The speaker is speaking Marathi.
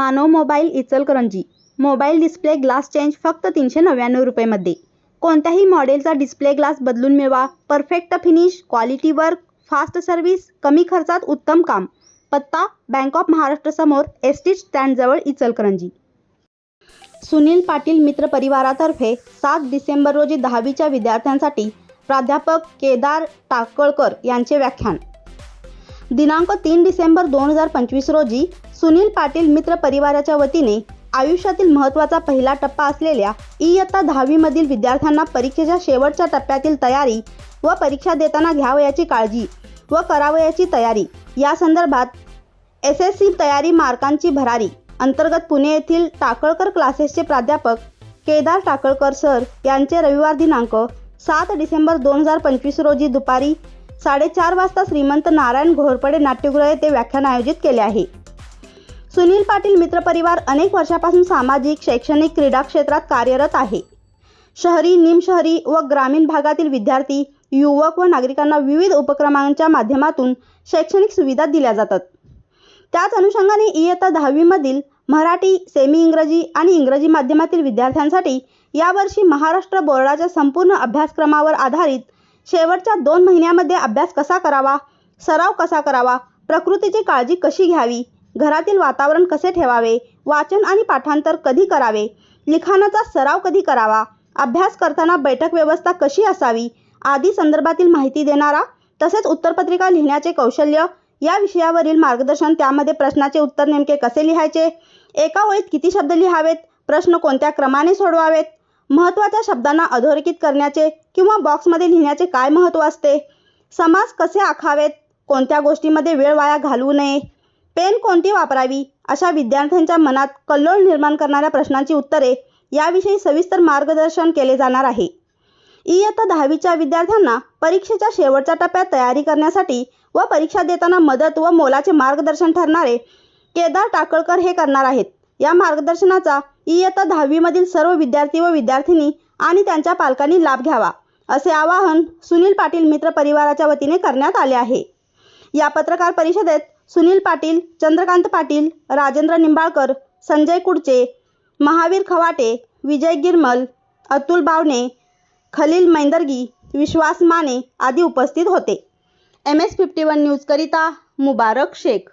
Manav mobile Ichalkaranji. Mobile display glass change फक्त तीनशे नव्याण्णव रुपयेमध्ये. कोणत्याही मॉडेलचा डिस्प्ले ग्लास बदलून मिळवा. Perfect finish quality work fast service कमी खर्चात उत्तम काम. पत्ता बँक ऑफ महाराष्ट्र समोर एस टी स्टँडजवळ इचलकरंजी. सुनील पाटील मित्र परिवारातर्फे सात डिसेंबर रोजी दहावीच्या विद्यार्थ्यांसाठी प्राध्यापक केदार टाकळकर यांचे व्याख्यान. दिनांक तीन डिसेंबर दोन हजार पंचवीस रोजी सुनील पाटील मित्र परिवाराच्या वतीने आयुष्यातील महत्त्वाचा पहिला टप्पा असलेल्या इयत्ता दहावीमधील विद्यार्थ्यांना परीक्षेच्या शेवटच्या टप्प्यातील तयारी व परीक्षा देताना घ्यावयाची काळजी व करावयाची तयारी. या संदर्भात एस एस सी तयारी मार्कांची भरारी. अंतर्गत पुणे येथील टाकळकर क्लासेसचे प्राध्यापक केदार टाकळकर सर यांचे रविवार दिनांक सात डिसेंबर दोन हजार पंचवीस रोजी दुपारी साडेचार वाजता श्रीमंत नारायण घोरपडे नाट्यगृह येथे व्याख्यान आयोजित केले आहे. सुनील पाटील मित्रपरिवार अनेक वर्षापासून सामाजिक शैक्षणिक क्रीडा क्षेत्रात कार्यरत आहे. शहरी निमशहरी व ग्रामीण भागातील विद्यार्थी युवक व नागरिकांना विविध उपक्रमांच्या माध्यमातून शैक्षणिक सुविधा दिल्या जातात. त्याच अनुषंगाने इयत्ता दहावीमधील मराठी सेमी इंग्रजी आणि इंग्रजी माध्यमातील विद्यार्थ्यांसाठी यावर्षी महाराष्ट्र बोर्डाच्या संपूर्ण अभ्यासक्रमावर आधारित शेवटच्या दोन महिन्यामध्ये अभ्यास कसा करावा? सराव कसा करावा? प्रकृतीची काळजी कशी घ्यावी? घरातील वातावरण कसे ठेवावे? वाचन आणि पाठांतर कधी करावे? लिखाणाचा सराव कधी करावा? अभ्यास करताना बैठक व्यवस्था कशी असावी? आदी संदर्भातील माहिती देणारा तसेच उत्तरपत्रिका लिहिण्याचे कौशल्य या विषयावरील मार्गदर्शन त्यामध्ये प्रश्नाचे उत्तर नेमके कसे लिहायचे? एका ओळीत किती शब्द लिहावेत? प्रश्न कोणत्या क्रमाने सोडवावेत? महत्त्वाच्या शब्दांना अधोरेखित करण्याचे किंवा बॉक्समध्ये लिहिण्याचे काय महत्त्व असते? समास कसे आखावेत? कोणत्या गोष्टीमध्ये वेळ वाया घालवू नये? पेन कोणती वापरावी? अशा विद्यार्थ्यांच्या मनात कल्लोळ निर्माण करणाऱ्या प्रश्नांची उत्तरे याविषयी सविस्तर मार्गदर्शन केले जाणार आहे. इयत्ता दहावीच्या विद्यार्थ्यांना परीक्षेच्या शेवटच्या टप्प्यात तयारी करण्यासाठी व परीक्षा देताना मदत व मोलाचे मार्गदर्शन ठरणारे केदार टाकळकर हे करणार आहेत. या मार्गदर्शनाचा इयत्ता दहावीमधील सर्व विद्यार्थी व विद्यार्थिनी आणि त्यांच्या पालकांनी लाभ घ्यावा असे आवाहन सुनील पाटील मित्र परिवाराच्या वतीने करण्यात आले आहे. या पत्रकार परिषदेत सुनील पाटील चंद्रकांत पाटील राजेंद्र निंबाळकर संजय कुडचे महावीर खवाटे विजय गिरमल अतुल बावणे खलील मैंदर्गी विश्वास माने आदी उपस्थित होते. एम एस फिफ्टी वन न्यूजकरिता मुबारक शेख.